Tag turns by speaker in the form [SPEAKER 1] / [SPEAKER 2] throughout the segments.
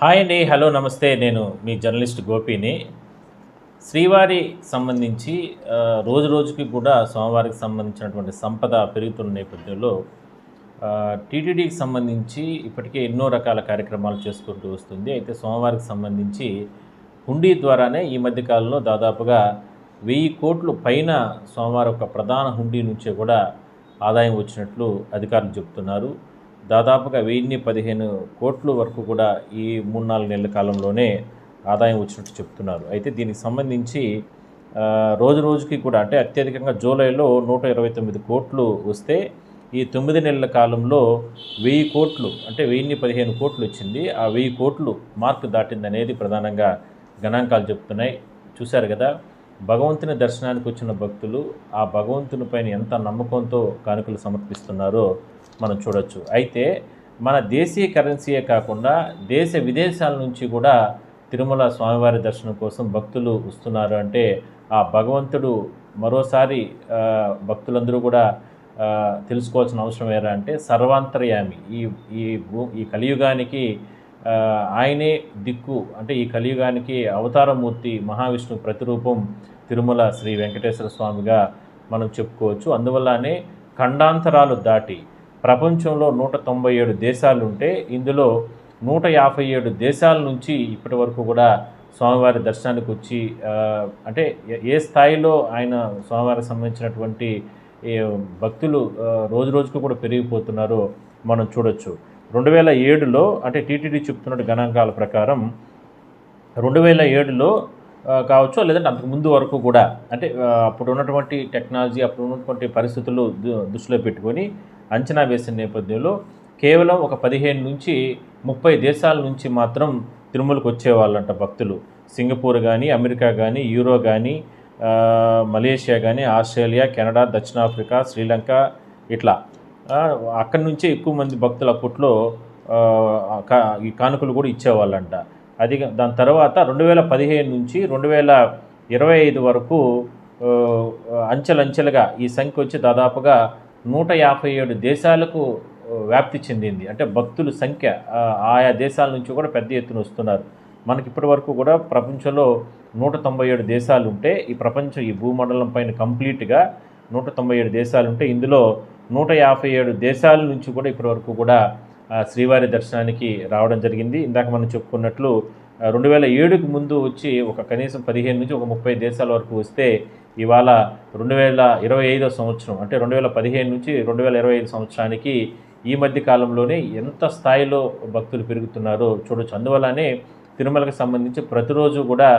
[SPEAKER 1] Hi అండి hello నమస్తే. నేను మీ జర్నలిస్ట్ గోపిని. శ్రీవారి సంబంధించి రోజు రోజుకి కూడా స్వామివారికి సంబంధించినటువంటి సంపద పెరుగుతున్న నేపథ్యంలో టీటీడీకి సంబంధించి ఇప్పటికే ఎన్నో రకాల కార్యక్రమాలు చేసుకుంటూ వస్తుంది. అయితే స్వామివారికి సంబంధించి హుండీ ద్వారానే ఈ మధ్య కాలంలో దాదాపుగా వెయ్యి కోట్లు పైన స్వామివారి యొక్క ప్రధాన హుండీ నుంచే కూడా ఆదాయం వచ్చినట్లు అధికారులు చెబుతున్నారు. దాదాపుగా వెయ్యిన్ని పదిహేను కోట్ల వరకు కూడా ఈ మూడు నాలుగు నెలల కాలంలోనే ఆదాయం వచ్చినట్టు చెప్తున్నారు. అయితే దీనికి సంబంధించి రోజు రోజుకి కూడా అంటే అత్యధికంగా జూలైలో నూట ఇరవై తొమ్మిది కోట్లు వస్తే ఈ తొమ్మిది నెలల కాలంలో వెయ్యి కోట్లు అంటే వెయ్యిన్ని పదిహేను కోట్లు వచ్చింది. ఆ వెయ్యి కోట్లు మార్క్ దాటింది అనేది ప్రధానంగా గణాంకాలు చెప్తున్నాయి. చూశారు కదా భగవంతుని దర్శనానికి వచ్చిన భక్తులు ఆ భగవంతుని పైన ఎంత నమ్మకంతో కానుకలు సమర్పిస్తున్నారో మనం చూడొచ్చు. అయితే మన దేశీయ కరెన్సీయే కాకుండా దేశ విదేశాల నుంచి కూడా తిరుమల స్వామివారి దర్శనం కోసం భక్తులు వస్తున్నారు. అంటే ఆ భగవంతుడు మరోసారి భక్తులందరూ కూడా తెలుసుకోవాల్సిన అవసరం ఏరా అంటే సర్వాంతర్యామి. ఈ ఈ భూ ఈ కలియుగానికి ఆయనే దిక్కు. అంటే ఈ కలియుగానికి అవతారమూర్తి మహావిష్ణు ప్రతిరూపం తిరుమల శ్రీ వెంకటేశ్వర స్వామిగా మనం చెప్పుకోవచ్చు. అందువల్లనే ఖండాంతరాలు దాటి ప్రపంచంలో నూట తొంభై ఏడు దేశాలు ఉంటే ఇందులో నూట యాభై ఏడు దేశాల నుంచి ఇప్పటి వరకు కూడా స్వామివారి దర్శనానికి వచ్చి అంటే ఏ- స్థాయిలో ఆయన స్వామివారికి సంబంధించినటువంటి భక్తులు రోజు రోజుకు కూడా పెరిగిపోతున్నారో మనం చూడొచ్చు. రెండు వేల ఏడులో అంటే టీటీడీ చెప్తున్న గణాంకాల ప్రకారం రెండు వేల ఏడులో కావచ్చు లేదంటే అంతకు ముందు వరకు కూడా అంటే అప్పుడు ఉన్నటువంటి టెక్నాలజీ అప్పుడు ఉన్నటువంటి పరిస్థితులు దు- దృష్టిలో పెట్టుకొని అంచనా వేసిన నేపథ్యంలో కేవలం ఒక పదిహేను నుంచి ముప్పై దేశాల నుంచి మాత్రం తిరుమలకు వచ్చేవాళ్ళంట భక్తులు. సింగపూర్ కానీ అమెరికా కానీ యూరో కానీ మలేషియా కానీ ఆస్ట్రేలియా కెనడా దక్షిణాఫ్రికా శ్రీలంక ఇట్లా. అక్కడి నుంచే ఎక్కువ మంది భక్తులు అప్పట్లో కా- ఈ కానుకలు కూడా ఇచ్చేవాళ్ళంట. అది దాని తర్వాత రెండు వేల పదిహేను నుంచి రెండు వేల ఇరవై ఐదు వరకు అంచెలంచెలుగా ఈ సంఖ్య వచ్చి దాదాపుగా నూట యాభై ఏడు దేశాలకు వ్యాప్తి చెందింది. అంటే భక్తుల సంఖ్య ఆయా దేశాల నుంచి కూడా పెద్ద ఎత్తున వస్తున్నారు. మనకి ఇప్పటి వరకు కూడా ప్రపంచంలో నూట తొంభై ఏడు దేశాలు ఉంటే ఈ ప్రపంచం ఈ భూమండలం పైన కంప్లీట్గా నూట తొంభై ఏడు దేశాలు ఉంటే ఇందులో నూట యాభై ఏడు దేశాల నుంచి కూడా ఇప్పటి వరకు కూడా శ్రీవారి దర్శనానికి రావడం జరిగింది. ఇందాక మనం చెప్పుకున్నట్లు రెండు వేల ఏడుకు ముందు వచ్చి ఒక కనీసం పదిహేను నుంచి ఒక ముప్పై దేశాల వరకు వస్తే ఇవాళ రెండు వేల ఇరవై ఐదో సంవత్సరం అంటే రెండు వేల పదిహేను నుంచి రెండు వేల ఇరవై ఐదు సంవత్సరానికి ఈ మధ్య కాలంలోనే ఎంత స్థాయిలో భక్తులు పెరుగుతున్నారో చూడొచ్చు. అందువల్లనే తిరుమలకు సంబంధించి ప్రతిరోజు కూడా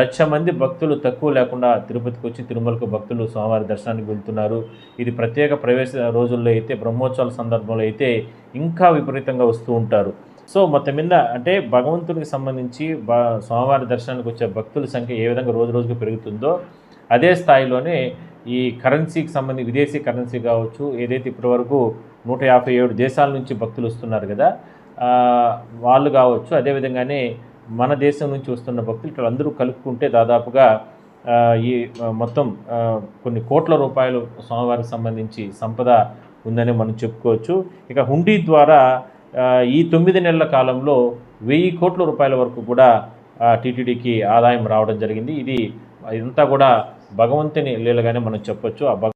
[SPEAKER 1] లక్ష మంది భక్తులు తక్కువ లేకుండా తిరుపతికి వచ్చి తిరుమలకు భక్తులు స్వామివారి దర్శనానికి వెళ్తున్నారు. ఇది ప్రత్యేక ప్రవేశ రోజుల్లో అయితే బ్రహ్మోత్సవాల సందర్భంలో అయితే ఇంకా విపరీతంగా వస్తూ ఉంటారు. సో మొత్తం మీద అంటే భగవంతునికి సంబంధించి స్వామివారి దర్శనానికి వచ్చే భక్తుల సంఖ్య ఏ విధంగా రోజు రోజుకు పెరుగుతుందో అదే స్థాయిలోనే ఈ కరెన్సీకి సంబంధించి విదేశీ కరెన్సీ కావచ్చు ఏదైతే ఇప్పటివరకు నూట యాభై ఏడు దేశాల నుంచి భక్తులు వస్తున్నారు కదా వాళ్ళు కావచ్చు అదేవిధంగానే మన దేశం నుంచి వస్తున్న భక్తులు ఇక్కడ అందరూ కలుపుకుంటే దాదాపుగా ఈ మొత్తం కొన్ని కోట్ల రూపాయలు స్వామివారికి సంబంధించి సంపద ఉందని మనం చెప్పుకోవచ్చు. ఇక హుండీ ద్వారా ఈ తొమ్మిది నెలల కాలంలో వెయ్యి కోట్ల రూపాయల వరకు కూడా టీటీడీకి ఆదాయం రావడం జరిగింది. ఇది ఇదంతా కూడా భగవంతుని లీలగానే మనం చెప్పొచ్చు. ఆ భగ